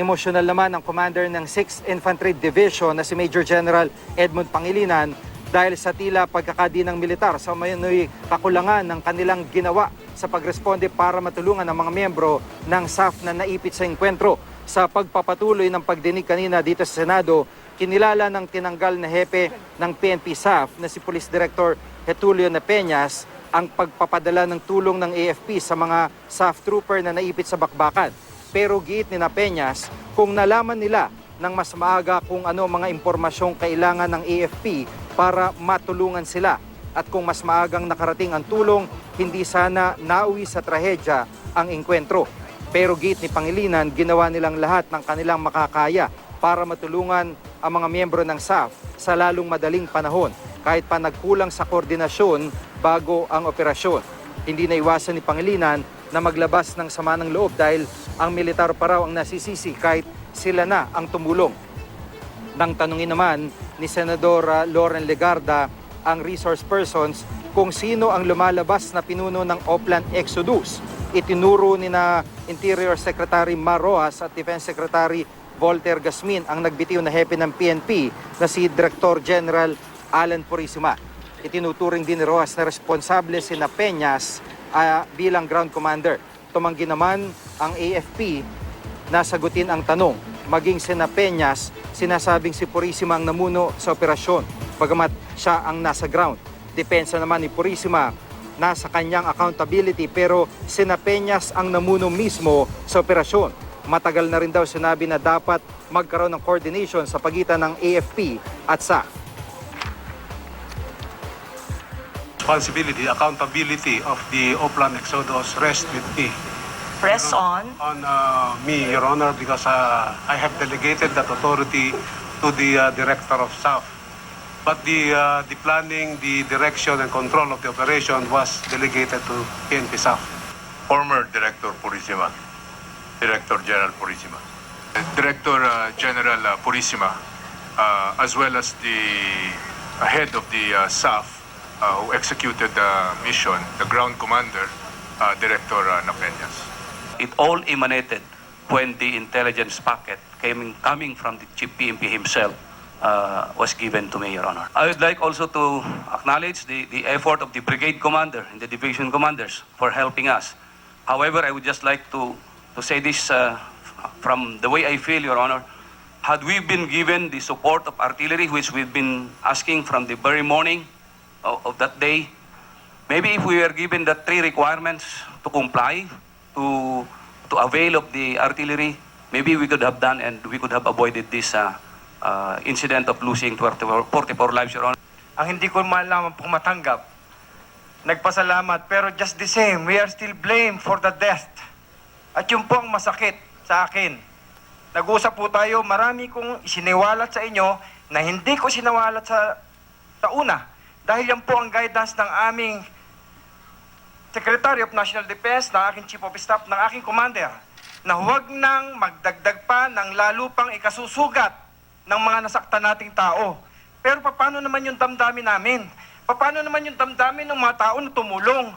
emosyonal naman ang commander ng 6th Infantry Division na si Major General Edmund Pangilinan dahil sa tila pagkakadi ng militar sa mayanoy kakulangan ng kanilang ginawa sa pagresponde para matulungan ang mga miyembro ng SAF na naipit sa enkwentro. Sa pagpapatuloy ng pagdinig kanina dito sa Senado, kinilala ng tinanggal na hepe ng PNP SAF na si Police Director Getulio Nepeñas ang pagpapadala ng tulong ng AFP sa mga SAF trooper na naipit sa bakbakan. Pero giit ni Napeñas, kung nalaman nila ng mas maaga kung ano mga impormasyong kailangan ng AFP para matulungan sila at kung mas maagang nakarating ang tulong, hindi sana nauwi sa trahedya ang engkwentro. Pero giit ni Pangilinan, ginawa nilang lahat ng kanilang makakaya para matulungan ang mga miyembro ng SAF sa lalong madaling panahon kahit pa nagkulang sa koordinasyon bago ang operasyon. Hindi naiwasan ni Pangilinan na maglabas ng sama ng loob dahil ang militar pa raw ang nasisisi kahit sila na ang tumulong. Nang tanungin naman ni Senador ah, Loren Legarda ang resource persons kung sino ang lumalabas na pinuno ng Oplan Exodus. Itinuro ni na Interior Secretary Mar Rojas at Defense Secretary Volter Gasmin ang nagbitiw na hepe ng PNP na si Director General Alan Purisima. Itinuturing din ni Rojas na responsable si na Peñas ah, bilang ground commander. Tumanggi naman ang AFP na sagutin ang tanong. Maging sina Peñas, sinasabing si Purisima ang namuno sa operasyon, bagamat siya ang nasa ground. Depensa naman ni Purisima, nasa kanyang accountability pero sina Peñas ang namuno mismo sa operasyon. Matagal na rin daw sinabi na dapat magkaroon ng coordination sa pagitan ng AFP at SAF. Responsibility, accountability of the Oplan Exodus rest with me. Press on. On uh, me, Your Honor, because uh, I have delegated that authority to the uh, Director of Staff. But the, uh, the planning, the direction and control of the operation was delegated to PNP staff. former Director Purisima, Director General Purisima. Director uh, General uh, Purisima, uh, as well as the uh, head of the uh, SAF uh, who executed the mission, the ground commander, uh, Director uh, Napeñas. it all emanated when the intelligence packet came, coming from the Chief PMP himself uh, was given to me, Your Honor. I would like also to acknowledge the, the effort of the brigade commander and the division commanders for helping us. However, I would just like to, to say this uh, from the way I feel, Your Honor. Had we been given the support of artillery, which we've been asking from the very morning of, that day, Maybe if we were given the three requirements to comply, to to avail of the artillery, maybe we could have done and we could have avoided this uh, uh, incident of losing 44, 44 lives, Your Honor. ang hindi ko malaman pong matanggap. Nagpasalamat, pero just the same, we are still blamed for the death. At yun po ang masakit sa akin. Nag-usap po tayo, marami kong isiniwalat sa inyo na hindi ko sinawalat sa, sa una. Dahil yan po ang guidance ng aming Secretary of National Defense, ng aking Chief of Staff, ng aking Commander, na huwag nang magdagdag pa ng lalo pang ikasusugat ng mga nasaktan nating tao. Pero paano naman yung damdamin namin? Paano naman yung damdamin ng mga tao na tumulong?